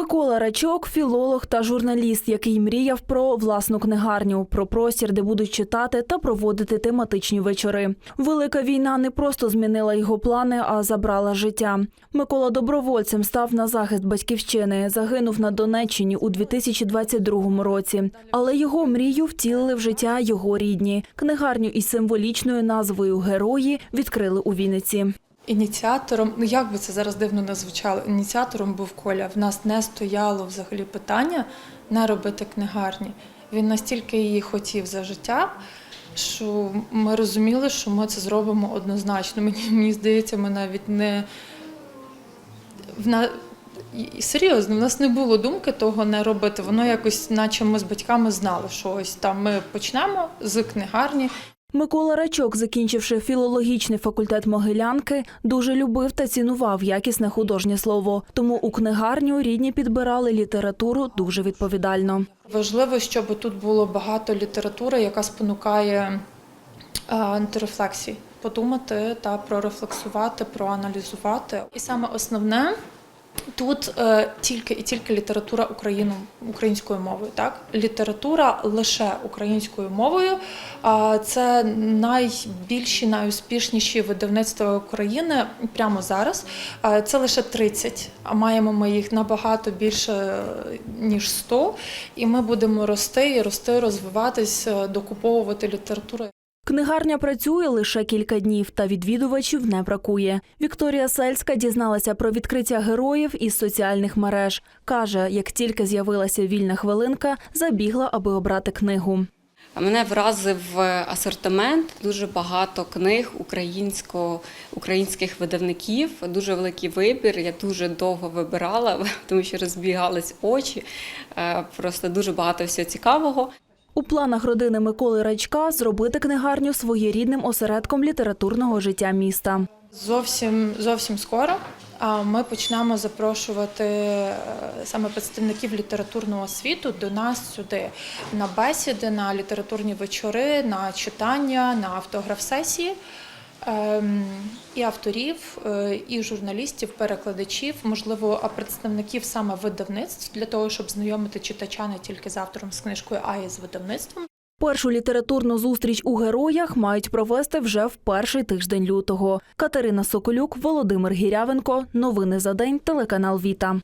Микола Рачок філолог та журналіст, який мріяв про власну книгарню, про простір, де будуть читати та проводити тематичні вечори. Велика війна не просто змінила його плани, а забрала життя. Микола добровольцем став на захист батьківщини. Загинув на Донеччині у 2022 році. Але його мрію втілили в життя його рідні. Книгарню із символічною назвою Герої відкрили у Вінниці. Ініціатором, ну як би це зараз дивно не звучало, ініціатором був Коля. В нас не стояло взагалі питання не робити книгарні. Він настільки її хотів за життя, що ми розуміли, що ми це зробимо однозначно. Мені, мені здається, ми навіть не в на... Серйозно, в нас не було думки того не робити. Воно якось, наче ми з батьками знали, що ось там ми почнемо з книгарні. Микола Рачок, закінчивши філологічний факультет Могилянки, дуже любив та цінував якісне художнє слово. Тому у книгарню рідні підбирали літературу дуже відповідально. Важливо, щоб тут було багато літератури, яка спонукає е, антирефлексії, подумати та прорефлексувати, проаналізувати. І саме основне. Тут е, тільки і тільки література Україну, українською мовою. Так, література лише українською мовою. А це найбільші, найуспішніші видавництва України прямо зараз. Це лише 30, а маємо ми їх набагато більше ніж 100. І ми будемо рости і рости, розвиватись, е, докуповувати літературу. Книгарня працює лише кілька днів, та відвідувачів не бракує. Вікторія Сельська дізналася про відкриття героїв із соціальних мереж. Каже, як тільки з'явилася вільна хвилинка, забігла, аби обрати книгу. Мене вразив е, асортимент, дуже багато книг українсько, українських видавників, дуже великий вибір. Я дуже довго вибирала, тому що розбігались очі. Е, Просто дуже багато всього цікавого. У планах родини Миколи Рачка зробити книгарню своєрідним осередком літературного життя міста. Зовсім зовсім скоро ми почнемо запрошувати е, саме представників літературного світу до нас сюди на бесіди, на літературні вечори, на читання, на автограф-сесії. Ем, І авторів, е, і журналістів, перекладачів, можливо, а представників саме видавництв для того, щоб знайомити читача не тільки з автором з книжкою, а й з видавництвом. Першу літературну зустріч у героях мають провести вже в перший тиждень лютого. Катерина Соколюк, Володимир Гірявенко. Новини за день. Телеканал Віта.